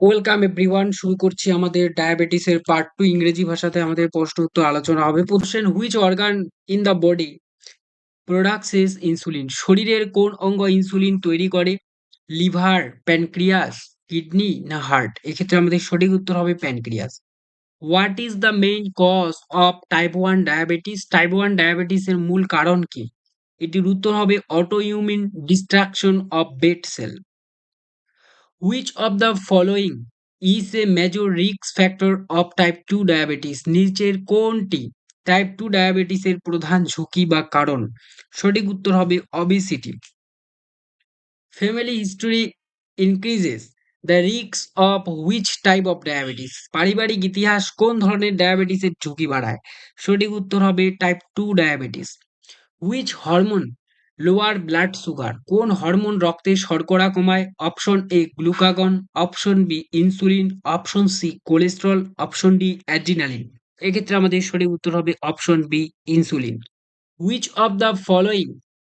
Welcome everyone শুরু করছি আমাদের ডায়াবেটিসের পার্ট টু ইংরেজি ভাষাতে আমাদের প্রশ্ন উত্তর আলোচনা হবে। Question which organ in the body products is insulin শরীরের কোন অঙ্গ ইনসুলিন তৈরি করে? লিভার প্যানক্রিয়াস কিডনি না হার্ট এক্ষেত্রে আমাদের সঠিক উত্তর হবে pancreas what is the main cause of type one diabetes type one ডায়াবেটিসের মূল কারণ কি? এটির উত্তর হবে autoimmune destruction of beta cell which of the following is a major risk factor of type two diabetes নিচের কোনটি? টাইপ টু ডায়াবেটিসের প্রধান ঝুঁকি বা কারণ? সঠিক উত্তর হবে obesity family history increases the রিক্স of which type of diabetes পারিবারিক ইতিহাস কোন ধরনের ডায়াবেটিসের ঝুঁকি বাড়ায়? সঠিক উত্তর হবে type two diabetes which hormone lower blood sugar কোন হরমোন রক্তে শর্করা কমায়? Option A glucagon option B insulin option C cholesterol option D adrenaline এক্ষেত্রে আমাদের সঠিক উত্তর হবে option B insulin which of the following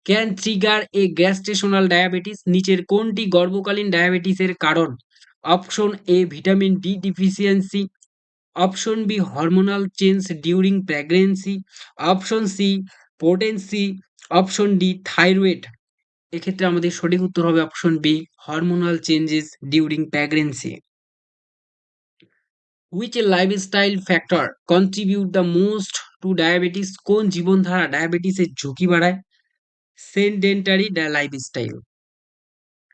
can trigger a gestational diabetes নিচের কোনটি গর্ভকালীন ডায়াবেটিসের কারণ? Option A vitamin D deficiency option B hormonal change during pregnancy option C potency option D thyroid. এক্ষেত্রে আমাদের সঠিক উত্তর হবে option B hormonal changes during pregnancy which lifestyle factor contribute the most to diabetes কোন জীবনধারা ডায়াবেটিসের ঝুঁকি বাড়ায়? Sedentary lifestyle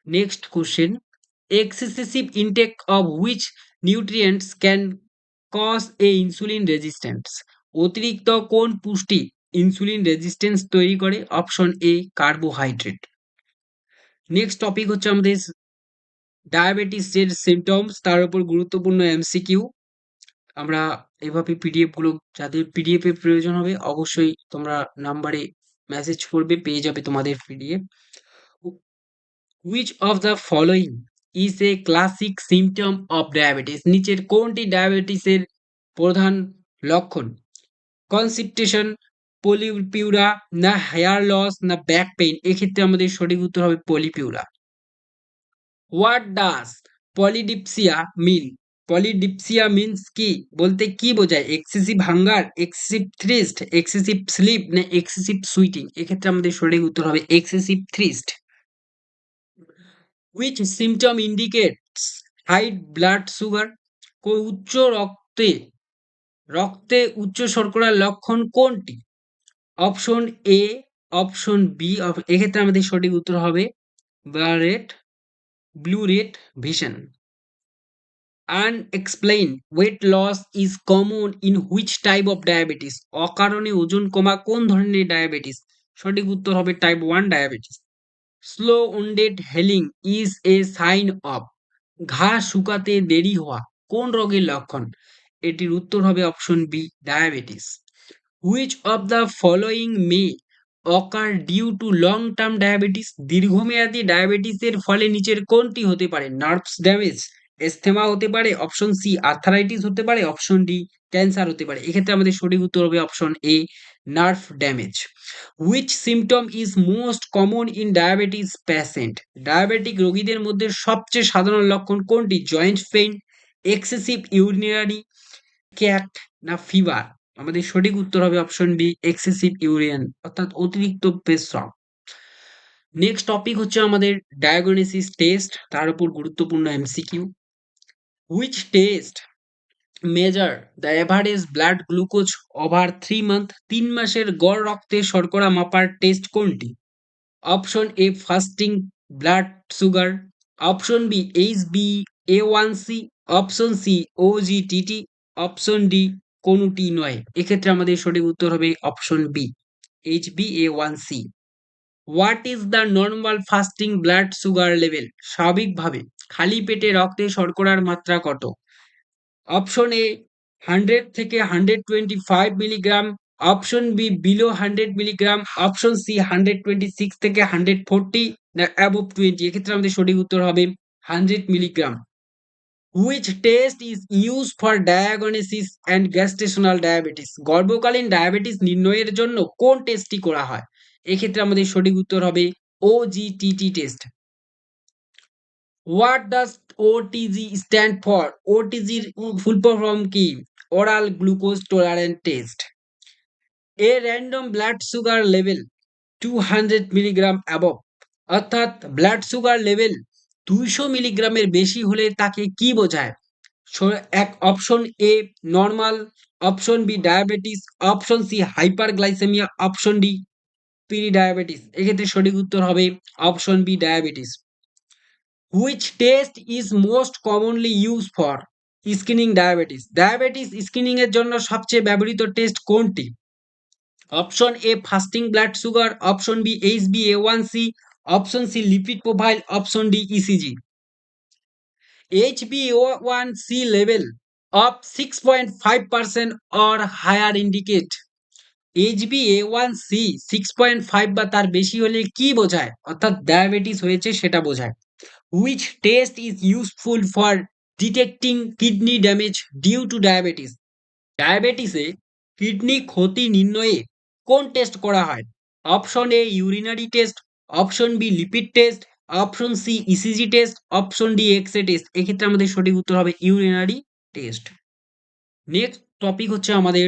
next question excessive intake of which nutrients can cause a insulin resistance অতিরিক্ত কোন পুষ্টি ইনসুলিন রেজিস্ট্যান্স তৈরি করে option A carbohydrate next topic হচ্ছে আমাদের ডায়াবেটিসের সিমটমস তার উপর গুরুত্বপূর্ণ এমসিকিউ আমরা এভাবে পিডিএফগুলো, যাদের পিডিএফ এর প্রয়োজন হবে, অবশ্যই তোমরা নাম্বারে মেসেজ করবে, পেয়ে যাবে তোমাদের PDF which of the following is a classic symptom of diabetes নিচের কোনটি ডায়াবেটিসের প্রধান লক্ষণ? কনসিপটেশন পলিপিউরা না হেয়ার লস না ব্যাক পেইন এক্ষেত্রে আমাদের সঠিক উত্তর হবে polyuria what does polydipsia mean polydipsia means কি? বলতে কি বোঝায়? Excessive hunger excessive thirst excessive sleep না এক্সেসিভ সুইটিং এক্ষেত্রে আমাদের সঠিক উত্তর হবে excessive thirst which symptom indicates high blood sugar উচ্চ রক্তে রক্তে উচ্চ শর্করার লক্ষণ কোনটি? অপশন এ অপশন বি এক্ষেত্রে আমাদের সঠিক উত্তর হবে red blue red vision unexplained weight loss is common in which type of diabetes অকারণে ওজন কমা কোন ধরনের ডায়াবেটিস সঠিক উত্তর হবে type one diabetes slow wounded healing is a sign of ঘা শুকাতে দেরি হওয়া। কোন রোগের লক্ষণ? এটির উত্তর হবে option B diabetes which of the following may occur due to long term diabetes দীর্ঘমেয়াদী ডায়াবেটিসের ফলে নিচের কোনটি হতে পারে? নার্ভস ড্যামেজ, এস্থেমা হতে পারে, অপশন সি আর্থারাইটিস হতে পারে, অপশন ডি ক্যান্সার হতে পারে। এক্ষেত্রে আমাদের সঠিক উত্তর হবে option A, nerve damage. Which symptom is most common in diabetes patient diabetic রোগীদের মধ্যে সবচেয়ে সাধারণ লক্ষণ কোনটি? জয়েন্ট পেইন, এক্সেসিভ ইউরিনারি, ক্যাট, না ফিভার? আমাদের সঠিক উত্তর হবে অপশন বি এক্সেসিভ ইউরিয়ান অর্থাৎ অতিরিক্ত পেশাব নেক্সট টপিক হচ্ছে আমাদের ডায়াগনোসিস টেস্ট তার উপর গুরুত্বপূর্ণ MCQ which test measure the average blood glucose over three month তিন মাসের গড় রক্তে শর্করা মাপার টেস্ট কোনটি? Option A fasting blood sugar option B H B A one C option C O G T T option D কোনটি নয়। এক্ষেত্রে আমাদের সঠিক উত্তর হবে option B H B A one C what is the normal fasting blood sugar level স্বাভাবিকভাবে খালি পেটে রক্তে শর্করার মাত্রা কত? অপশন এ হান্ড্রেড থেকে hundred twenty five milligram option B below hundred milligram option C hundred twenty six থেকে hundred forty above twenty এক্ষেত্রে আমাদের সঠিক উত্তর হবে hundred milligram which test is use for diagnosis and gestational diabetes গর্ভকালীন diabetes নির্ণয়ের জন্য কোন টেস্টটি করা হয়? এক্ষেত্রে আমাদের সঠিক উত্তর হবে O G T test what does OTG stand for ওটিজির full form কি? Oral glucose tolerant test a random blood sugar level two hundred milligram above অর্থাৎ ব্লাড সুগার লেভেল দুইশো মিলিগ্রামের বেশি হলে তাকে কি বোঝায়? এক option A normal option B diabetes option C hyperglycaemia option D pre diabetes এক্ষেত্রে সঠিক উত্তর হবে option B diabetes which test is most commonly use for screening diabetes diabetes screening এর জন্য সবচেয়ে ব্যবহৃত টেস্ট কোনটি? Option A fasting blood sugar option B H B A one C option C lipid profile option D ECG H B one C level of six point five percent or higher indicate H B A one C six point five বা তার বেশি হলে কি বোঝায়? অর্থাৎ diabetes হয়েছে সেটা বোঝায়। Which test is useful for detecting kidney damage due to diabetes ডায়াবেটিসে kidney ক্ষতি নির্ণয়ে কোন টেস্ট করা হয়? Option A urinary test option B lipid test option C ECG test option D X ray test এক্ষেত্রে আমাদের সঠিক উত্তর হবে ইউরিনারি টেস্ট নেক্সট টপিক হচ্ছে আমাদের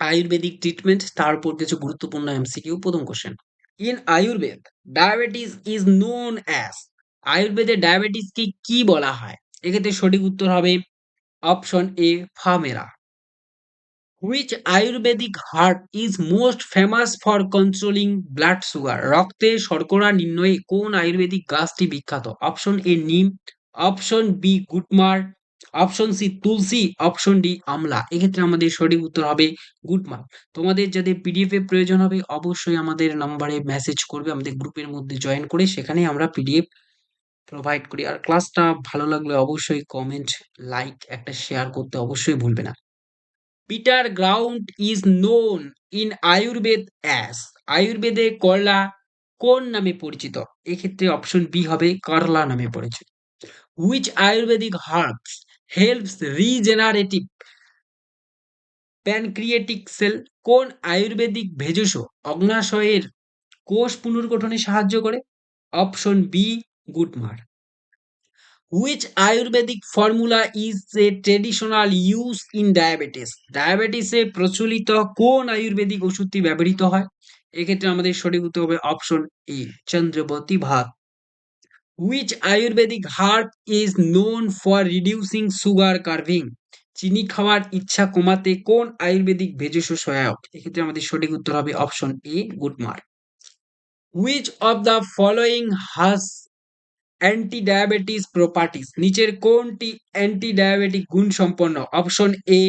আয়ুর্বেদিক ট্রিটমেন্ট তার উপর কিছু গুরুত্বপূর্ণ এমসিকিউ প্রথম question in Ayurveda diabetes is known as আয়ুর্বেদে ডায়াবেটিসকে কি বলা হয়? এক্ষেত্রে সঠিক উত্তর হবে option A ফামেরা which ayurvedic herb is most famous for controlling blood sugar রক্তে শর্করা নির্ণয়ে কোন আয়ুর্বেদিক গাছটি বিখ্যাত? Option A neem, option B gurmar, option C tulsi, option D amla. এক্ষেত্রে আমাদের সঠিক উত্তর হবে গুটমার। তোমাদের যাদের পিডিএফ এর প্রয়োজন হবে, অবশ্যই আমাদের নাম্বারে মেসেজ করবে, আমাদের গ্রুপের মধ্যে জয়েন করে সেখানে আমরা পিডিএফ প্রোভাইড করি। আর ক্লাসটা ভালো লাগলে অবশ্যই কমেন্ট লাইক একটা শেয়ার করতে অবশ্যই ভুলবে না। Bitter gourd is known in Ayurveda as আয়ুর্বেদে করলা কোন নামে পরিচিত? এক্ষেত্রে অপশন বি হবে করলা নামে পরিচিত। Which ayurvedic herbs helps regenerative pancreatic cell কোন আয়ুর্বেদিক ভেষজ অগ্নাশয়ের কোষ পুনর্গঠনে সাহায্য করে? Option B gurmar which ayurvedic formula is a traditional use in diabetes ডায়াবেটিসে প্রচলিত কোন আয়ুর্বেদিক ওষুধটি ব্যবহৃত হয়? এক্ষেত্রে আমাদের সঠিক উত্তর হবে অপশন এ চন্দ্রবতী ভাত which Ayurvedic herb is known for reducing sugar craving চিনি খাওয়ার ইচ্ছা কমাতে কোন আয়ুর্বেদিক ভেষজ সহায়ক? এক্ষেত্রে আমাদের সঠিক উত্তর হবে option A gudmar which of the following has anti diabetes properties নিচের কোনটি অ্যান্টি ডায়াবেটিক গুণ সম্পন্ন? অপশন এ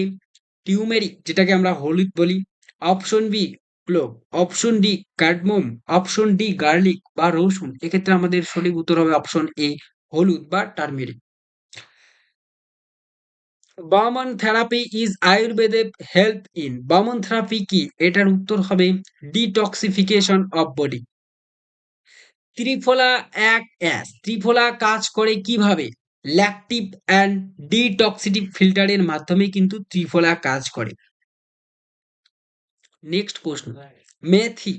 টিউমেরিক যেটাকে আমরা হলুদ বলি। Option B clove option D cardamom option D garlic বা রসুন। এক্ষেত্রে আমাদের সঠিক উত্তর হবে অপশন এ হলুদ বা টার্মেরিক বামন থেরাপি ইজ আয়ুর্বেদে হেল্প ইন বামন থেরাপি কি? এটার উত্তর হবে ডিটক্সিফিকেশন অফ বডি ত্রিফলা এক অ্যাস ত্রিফলা কাজ করে কীভাবে? ল্যাকটিভ অ্যান্ড ডিটক্সিটিভ ফিল্টারের মাধ্যমে কিন্তু ত্রিফলা কাজ করে। নেক্সট প্রশ্ন মেথি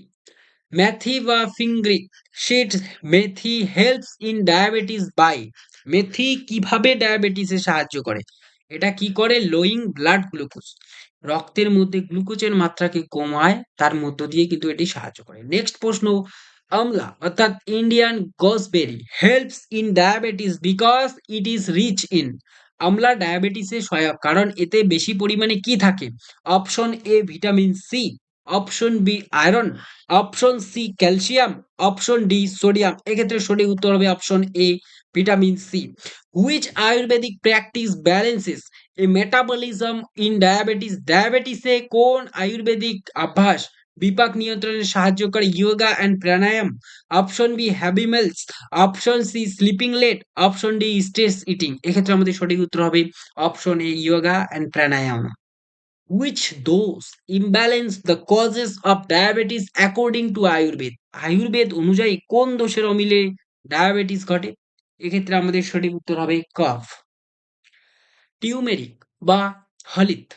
মেথি বা fenugreek seeds methi helps in diabetes by মেথি কীভাবে ডায়াবেটিসে সাহায্য করে? এটা কি করে? লোয়িং ব্লাড গ্লুকোজ রক্তের মধ্যে গ্লুকোজের মাত্রাকে কমায়, তার মধ্য দিয়ে কিন্তু এটি সাহায্য করে। নেক্সট প্রশ্ন আমলা অর্থাৎ Indian gooseberry helps in diabetes because it is rich in আমলা ডায়াবেটিসে সহায়ক, কারণ এতে বেশি পরিমাণে কি থাকে? Option A vitamin C option B iron option C calcium option D sodium এক্ষেত্রে সঠিক উত্তর হবে option A vitamin C which Ayurvedic practice balances a metabolism in diabetes ডায়াবেটিসে কোন আয়ুর্বেদিক অভ্যাস বিপাক নিয়ন্ত্রণে সাহায্য করে yoga and pranayama option B heavy meals option C sleeping late option D stress eating এক্ষেত্রে আমাদের সঠিক উত্তর হবে option A yoga and pranayama which those imbalance the causes of diabetes according to Ayurveda Ayurveda অনুযায়ী কোন দোষের অমিলে diabetes ঘটে? এক্ষেত্রে আমাদের সঠিক উত্তর হবে কফ। টিউমেরিক বা হলিত।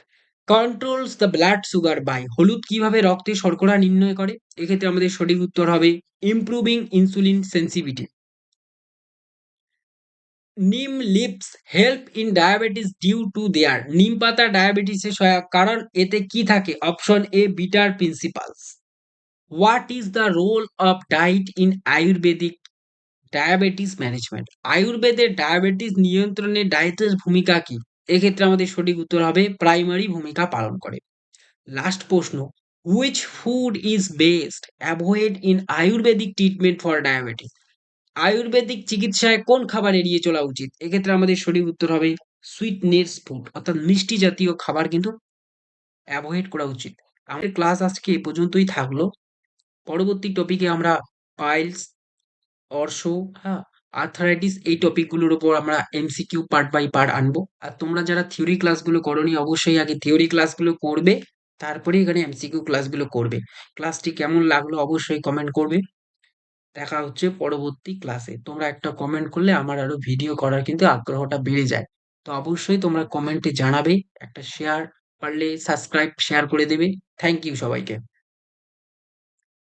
Controls the blood sugar by হলুদ কীভাবে রক্তে শর্করা নির্ণয় করে? এক্ষেত্রে আমাদের সঠিক উত্তর হবে improving insulin sensitivity neem leaves help in diabetes due to their নিম পাতা ডায়াবেটিসে সহায়ক কারণ এতে কি থাকে? Option A bitter principles what is the role of diet in Ayurvedic diabetes management আয়ুর্বেদের ডায়াবেটিস নিয়ন্ত্রণে ডায়েটের ভূমিকা কি? এক্ষেত্রে আমাদের সঠিক উত্তর হবে প্রাইমারি ভূমিকা পালন করে। লাস্ট প্রশ্ন which food is best avoid in Ayurvedic treatment for diabetes Ayurvedic চিকিৎসায় কোন খাবার এড়িয়ে চলা উচিত? এক্ষেত্রে আমাদের সঠিক উত্তর হবে সুইটনেস ফুড অর্থাৎ মিষ্টি জাতীয় খাবার কিন্তু অ্যাভয়েড করা উচিত। আমাদের ক্লাস আজকে এ পর্যন্তই থাকল। পরবর্তী টপিকে আমরা পাইলস অর্শ হ্যাঁ আর্থারাইটিস এই টপিকগুলোর উপর আমরা এমসিকিউ পার্ট বাই পার্ট আনব। আর তোমরা যারা থিওরি ক্লাসগুলো করোনি, অবশ্যই আগে থিওরি ক্লাসগুলো করবে, তারপরে এখানে এমসিকিউ ক্লাসগুলো করবে। ক্লাসটি কেমন লাগল অবশ্যই কমেন্ট করবে। দেখা হচ্ছে পরবর্তী ক্লাসে তোমরা একটা কমেন্ট করলে আমার আরও ভিডিও করার কিন্তু আগ্রহটা বেড়ে যায়। তো অবশ্যই তোমরা কমেন্টে জানাবে, একটা শেয়ার পারলে সাবস্ক্রাইব শেয়ার করে দেবে। থ্যাংক ইউ সবাইকে।